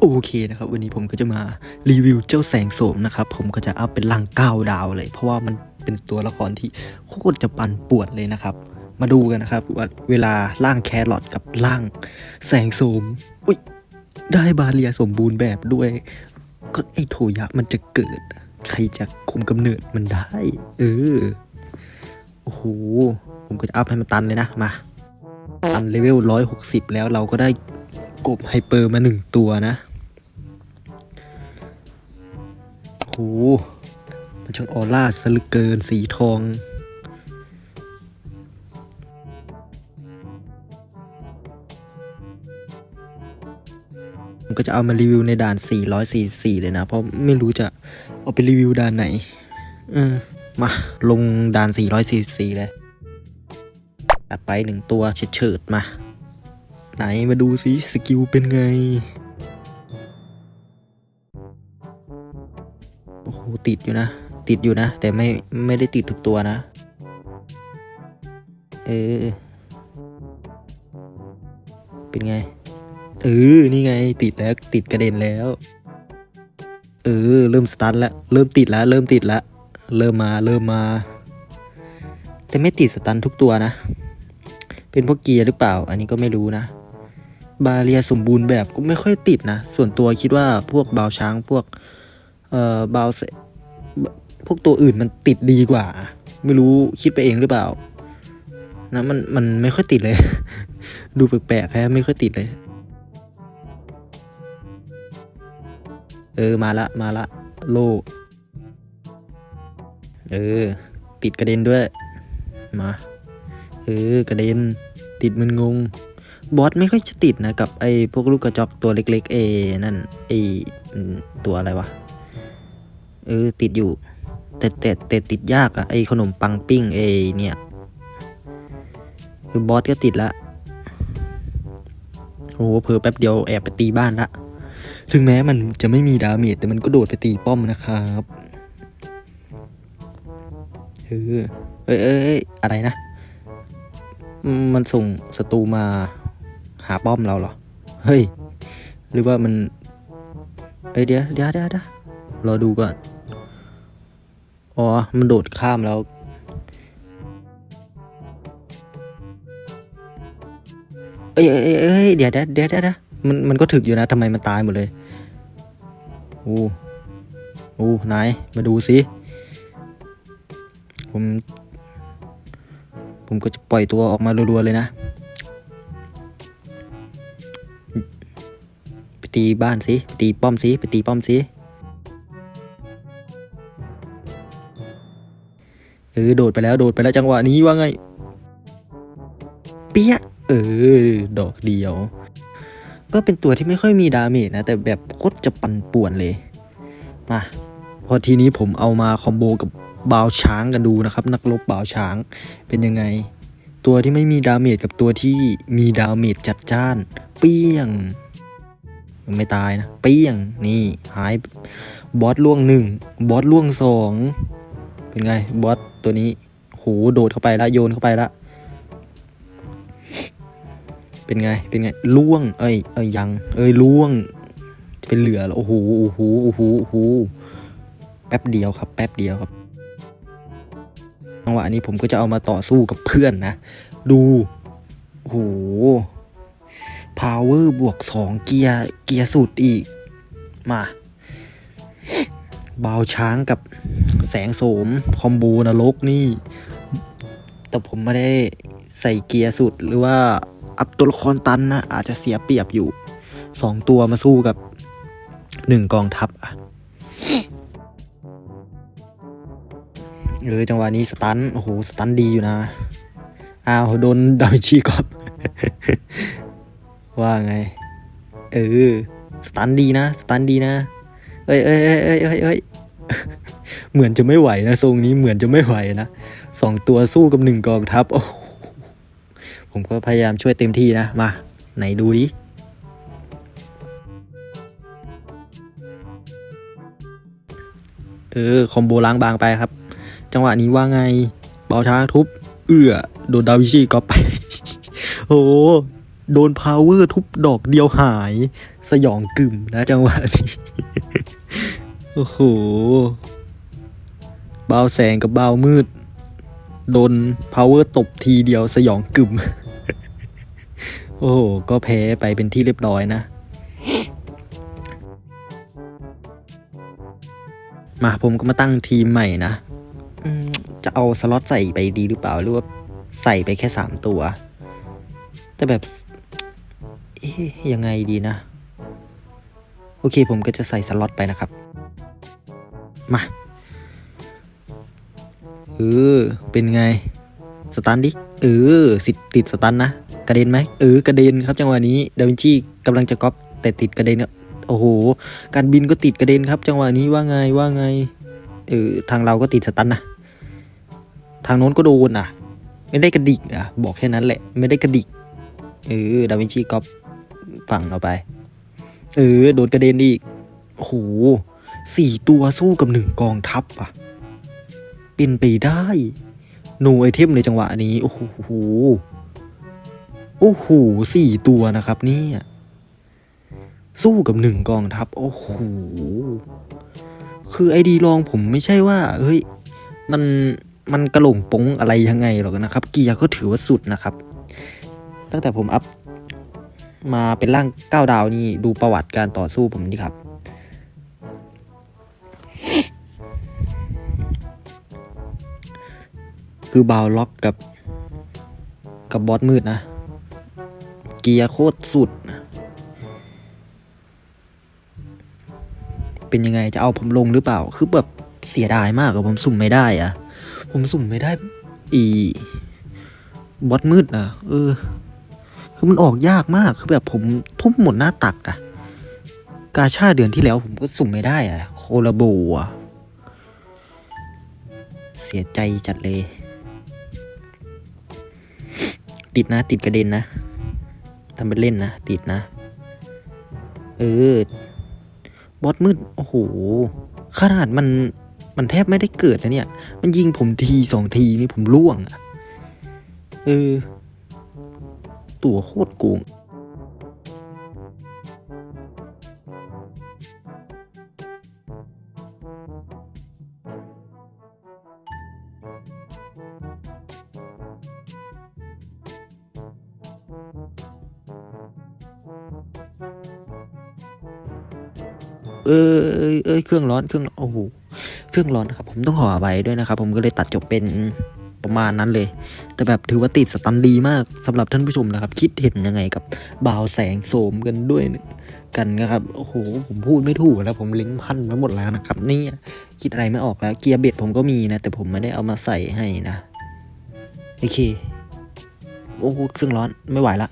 โอเคนะครับ วันนี้ผมก็จะมารีวิวเจ้าแสงโสมนะครับ ผมก็จะอัพเป็นร่างเก้าดาวเลย เพราะว่ามันเป็นตัวละครที่โคตรจะปั่นป่วนเลยนะครับ มาดูกันนะครับว่าเวลาร่างแครอทกับร่างแสงโสมอุ้ยได้บาเรียสมบูรณ์แบบด้วย ก็ไอโทยะมันจะเกิด ใครจะคุมกำเนิดมันได้ เออโอ้โหผมก็จะอัพให้มันตันเลยนะมาตันเลเวลร้อยหกสิบแล้วเราก็ได้ กบไฮเปอร์มาหนึ่งตัวนะโหมันช่างออร่าสลึกเกินสีทองผมก็จะเอามารีวิวในด่าน 444 เลยนะ เพราะไม่รู้จะเอาไปรีวิวด่านไหน เออ มาลงด่าน 444 เลยตัดไปหนึ่งตัวเฉิดๆมา ไหนมาดูสิสกิลเป็นไง โอ้โห ติดอยู่นะ ติดอยู่นะ แต่ไม่ไม่ได้ติดทุกตัวนะ เออ เป็นไง เออ นี่ไง ติดแล้ว ติดกระเด็นแล้ว เออ เริ่มสตาร์ทแล้ว เริ่มติดแล้ว เริ่มติดแล้ว เริ่มมา เริ่มมา แต่ไม่ติดสตันทุกตัวนะ เป็นพวกเกียร์หรือเปล่า อันนี้ก็ไม่รู้นะ บาเรียสมบูรณ์แบบก็ไม่ค่อยติดนะ ส่วนตัวคิดว่าพวกบาวช้างพวกเอ่อบาวพวกตัวอื่นมันติดดีกว่า ไม่รู้คิดไปเองหรือเปล่า นะมันมันไม่ค่อยติดเลย ดูแปลกๆแค่ไม่ค่อยติดเลย เออมาละมาละ โล เออ ติดกระเด็นด้วย มา เออกระเด็น ติดมึนงง บอสไม่ค่อยจะติดนะกับไอ้พวกลูกกระจอกตัวเล็กๆเอนั่นไอ้ตัวอะไรวะเออติดอยู่ แต่แต่แต่ติดยากอะไอ้ขนมปังปิ้งเอเนี่ย คือบอสก็ติดละโอ้โหเผลอแป๊บเดียวแอบไปตีบ้านละถึงแม้มันจะไม่มีดาเมจแต่มันก็โดดไปตีป้อมนะครับเออเอ้ยเอ้ยเอ้ยอะไรนะ มันส่งศัตรูมา หาป้อมเราเหรอ เฮ้ย หรือว่ามันเอ้ยเดี๋ยวเดี๋ยวเดี๋ยวเดี๋ยวรอดูก่อน อ๋อ มันโดดข้ามแล้วเอ้ยเอ้ยเอ้ยเอ้ยเดี๋ยวเดี๋ยวเดี๋ยวเดี๋ยวมันมันก็ถึกอยู่นะทำไมมันตายหมดเลยโอ้โอ้นายมาดูสิผม ผมก็จะปล่อยตัวออกมารัวๆเลยนะ ตีบ้านสิไปตีป้อมสิไปตีป้อมสิเออโดดไปแล้วโดดไปแล้วจังหวะนี้ว่าไง เปี้ยเออ ดอกเดียว ก็เป็นตัวที่ไม่ค่อยมีดาเมจนะ แต่แบบโคตรจะปั่นป่วนเลยมาพอทีนี้ผมเอามาคอมโบกับบาวช้างกันดูนะครับ นักรบบาวช้างเป็นยังไง ตัวที่ไม่มีดาเมจกับตัวที่มีดาเมจจัดจ้าน เปี้ยง ไม่ตายนะเปี้ยงนี่หายบอสล่วงหนึ่งบอสล่วงสองเป็นไงบอสตัวนี้โหโดดเข้าไปละโยนเข้าไปละเป็นไงเป็นไงล่วง เอ้ยเอ้ยยัง เอ้ยล่วงจะเป็นเหลือแล้วโอ้โหโอ้โหโอ้โหโอ้โหแป๊บเดียวครับ แป๊บเดียวครับจังหวะนี้ผมก็จะเอามาต่อสู้กับเพื่อนนะ ดูโอ้โห power บวกสองเกียร์เกียร์สุดอีก มาบาวช้างกับแสงโสม คอมโบนรกนี่ แต่ผมไม่ได้ใส่เกียร์สุดหรือว่าอัพตัวละครตันนะ อาจจะเสียเปรียบอยู่สองตัวมาสู้กับหนึ่งกองทัพอะเออจังหวะนี้สตัน โอ้โห สตันดีอยู่นะ อ้าว โดนดาวิชีกอบ ว่าไง เออ สตันดีนะ สตันดีนะ เอ้ยเอ้ยเอ้ยเอ้ยเอ้ยเหมือนจะไม่ไหวนะทรงนี้เหมือนจะไม่ไหวนะสองตัวสู้กับหนึ่งกองทัพโอ้ผมก็พยายามช่วยเต็มที่นะ มา ไหนดูดิเออ คอมโบล้างบางไปครับ จังหวะนี้ว่าไง เบาช้าทุบ เอื้อ โดนดาวิชีก็ไป โอ้ โดนพาวเวอร์ทุบดอกเดียวหาย สยองกึ่มนะจังหวะนี้โอ้โหเบาแสงกับเบามืด โดนพาวเวอร์ตบทีเดียวสยองกึ่ม โอ้โห ก็แพ้ไปเป็นที่เรียบร้อยนะ มาผมก็มาตั้งทีมใหม่นะ จะเอาสล็อตใส่ไปดีหรือเปล่าหรือว่าใส่ไปแค่สามตัว แต่แบบ ยังไงดีนะ โอเคผมก็จะใส่สล็อตไปนะครับ มาเออเป็นไง สตันดิเออสิติดสตันนะกระเด็นไหมเออกระเด็นครับจังหวะนี้ดาวินชีกำลังจะก๊อปแต่ติดกระเด็นโอ้โห การบินก็ติดกระเด็นครับ จังหวะนี้ว่าไงว่าไงเออทางเราก็ติดสตันนะทางโน้นก็โดนอะ ไม่ได้กระดิกอะ บอกแค่นั้นแหละ ไม่ได้กระดิกเออดาวินชีก๊อป ฝั่งเราไป เออ โดนกระเด็นอีกโอ้โหสี่ตัวสู้กับหนึ่งกองทัพอะ เป็นไปได้โนไอเทมในจังหวะนี้ โอ้โหโอ้โหสี่ตัวนะครับเนี่ยสู้กับหนึ่งกองทัพ โอ้โห คือไอดีลองผมไม่ใช่ว่า เฮ้ย มัน มันกระหล่งปงอะไรยังไงหรอกนะครับ เกียร์ก็ถือว่าสุดนะครับ ตั้งแต่ผมอัพ มาเป็นร่างเก้าดาวนี่ดูประวัติการต่อสู้ผมนี่ครับ คือบาวล็อกกับ กับบอสมืดนะ เกียร์โคตรสุดนะเป็นยังไงจะเอาผมลงหรือเปล่า คือแบบเสียดายมากอะผมสุ่มไม่ได้อะผมสุ่มไม่ได้ อีบอสมืดนะเออ คือมันออกยากมากคือแบบผมทุ่มหมดหน้าตักอะกาชาเดือนที่แล้วผมก็สุ่มไม่ได้อะโคลาโบอะเสียใจจัดเลย ติดนะ ติดกระเด็นนะทำเป็นเล่นนะ ติดนะ เออบอสมืด โอ้โห ขนาดมันมันแทบไม่ได้เกิดนะเนี่ย มันยิงผมทีสองทีนี่ผมล่วงอะเออ ตัวโคตรโกงเอ้ยเอยเอยเครื่องร้อนเครื่องโอ้โหเครื่องร้อนครับผมต้องขออภัยด้วยนะครับ ผมก็เลยตัดจบเป็น ประมาณนั้นเลย แต่แบบถือว่าติดสตันดีมากสำหรับท่านผู้ชมนะครับ คิดเห็นยังไงกับบ่าวแสงโสมกันด้วยกันนะครับโอ้โหผมพูดไม่ถูกแล้วผมลิ้นพันไปหมดแล้วนะครับนี่คิดอะไรไม่ออกแล้วเกียร์เบ็ดผมก็มีนะ แต่ผมไม่ได้เอามาใส่ให้นะโอเคโอ้โหเครื่องร้อนไม่ไหวละ